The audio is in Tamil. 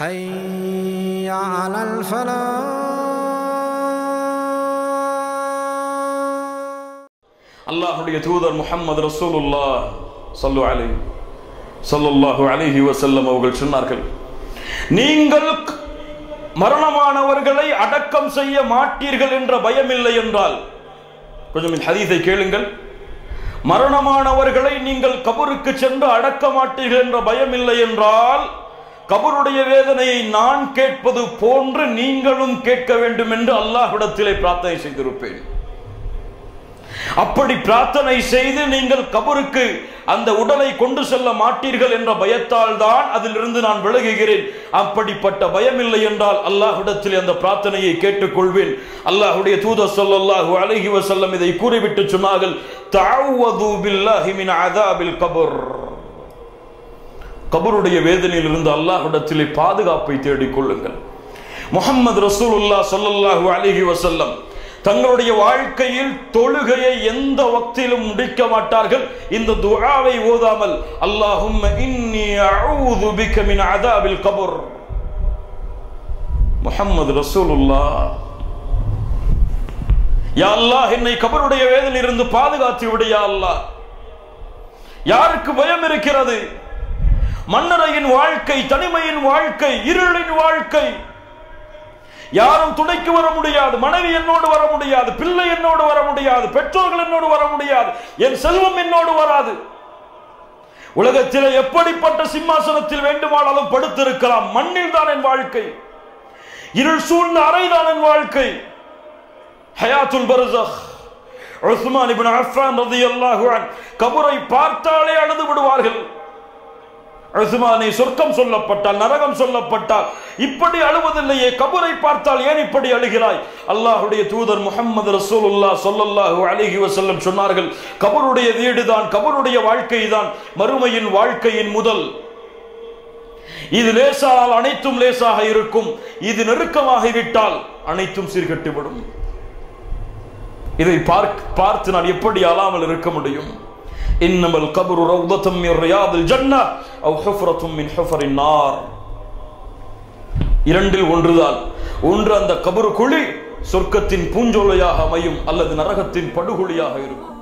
حي على الفلاح அல்லாஹுடைய தூதர் முஹம்மது ரசூலுல்லா சல்லு அலை சல்லுல்லாஹு அலைஹி வஸல்லம் அவர்கள் சொன்னார்கள் நீங்கள் க- மரணமானவர்களை அடக்கம் செய்ய மாட்டீர்கள் என்ற பயம் இல்லை என்றால் கொஞ்சம் இந்த ஹதீஸை கேளுங்கள் மரணமானவர்களை நீங்கள் கபருக்கு சென்று அடக்க மாட்டீர்கள் என்ற பயம் இல்லை என்றால் கபருடைய வேதனையை நான் கேட்பது போன்று நீங்களும் கேட்க வேண்டும் என்று அல்லாஹ்விடத்திலே பிரார்த்தனை செய்திருப்பேன். அப்படி பிரார்த்தனை செய்து நீங்கள் கபருக்கு அந்த உடலை கொண்டு செல்ல மாட்டீர்கள் என்ற பயத்தால் தான் அதிலிருந்து நான் விலகுகிறேன். அப்படிப்பட்ட பயம் இல்லை என்றால் அல்லாஹ்விடத்தில் அந்த பிரார்த்தனையை கேட்டுக்கொள்வேன். அல்லாஹுடைய தூத ஸல்லல்லாஹு அழகி வஸல்லம் இதை கூறிவிட்டு சொன்னார்கள் தஅவது பில்லாஹி அதாபில் கபர். கபருடைய வேதனையிலிருந்து அல்லாஹ்விடத்திலே பாதுகாப்பை தேடிக் கொள்ளுங்கள் முஹம்மது ரசூலுல்லாஹ் ஸல்லல்லாஹு அலைஹி வசல்லம் தங்களுடைய வாழ்க்கையில் தொழுகையை எந்த வக்திலும் முடிக்க மாட்டார்கள். இந்த துஆவை ஓதாமல் அல்லாஹும் இன்னி அஊது பிக மின் அதாபில் கபர். முஹம்மது ரசூலுல்லா யா அல்லாஹ் என்னை கபருடைய வேதனையிலிருந்து பாதுகாத்து விடு யா அல்லாஹ். யாருக்கு பயம் இருக்கிறது? மன்னரையின் வாழ்க்கை தனிமையின் வாழ்க்கை இருளின் வாழ்க்கை. யாரும் துணைக்கு வர முடியாது மனைவி என்னோடு வர முடியாது பிள்ளை என்னோடு வர முடியாது பெற்றோர்கள் என்னோடு வர முடியாது என் செல்வம் என்னோடு வராது. உலகத்தில் எப்படிப்பட்ட சிம்மாசனத்தில் வேண்டுமானாலும் படுத்திருக்கலாம். மண்ணில் தான் என் வாழ்க்கை. இருள் சூழ்ந்த அறைதான் என் வாழ்க்கை. ஹயாத்துல் பர்சக் உஸ்மான் இப்னு அஃபான் ரலியல்லாஹு அன் கபரை பார்த்தாலே அழுது விடுவார்கள். உஸ்மானை சொர்க்கம் சொல்லப்பட்டால் நரகம் சொல்லப்பட்டால் இப்படி அழுவதில்லையே கபரை பார்த்தால் ஏன் இப்படி அழுகிறாய்? அல்லாஹுடைய தூதர் முகமது ரசூலுல்லா சொல்லல்லாஹு அலைஹி வசல்லம் சொன்னார்கள் கபருடைய வீடுதான் கபருடைய வாழ்க்கை தான் மறுமையின் வாழ்க்கையின் முதல். இது லேசானால் அனைத்தும் லேசாக இருக்கும் இது நெருக்கமாகிவிட்டால் அனைத்தும் சீர்கட்டுவிடும். இதை பார்க் பார்த்து நான் எப்படி அழாமல் இருக்க முடியும்? இன்னமல் கபரு ரௌதத்தும் மின் ரியாதில் ஜன்னah அவ் ஹுஃப்ரத்தும் மின் ஹுஃபரின் நார் இரண்டில் ஒன்றுதான். ஒன்று அந்த கபரு குழி சொர்க்கத்தின் பூஞ்சோலையாக அமையும் அல்லது நரகத்தின் படுகொலியாக இருக்கும்.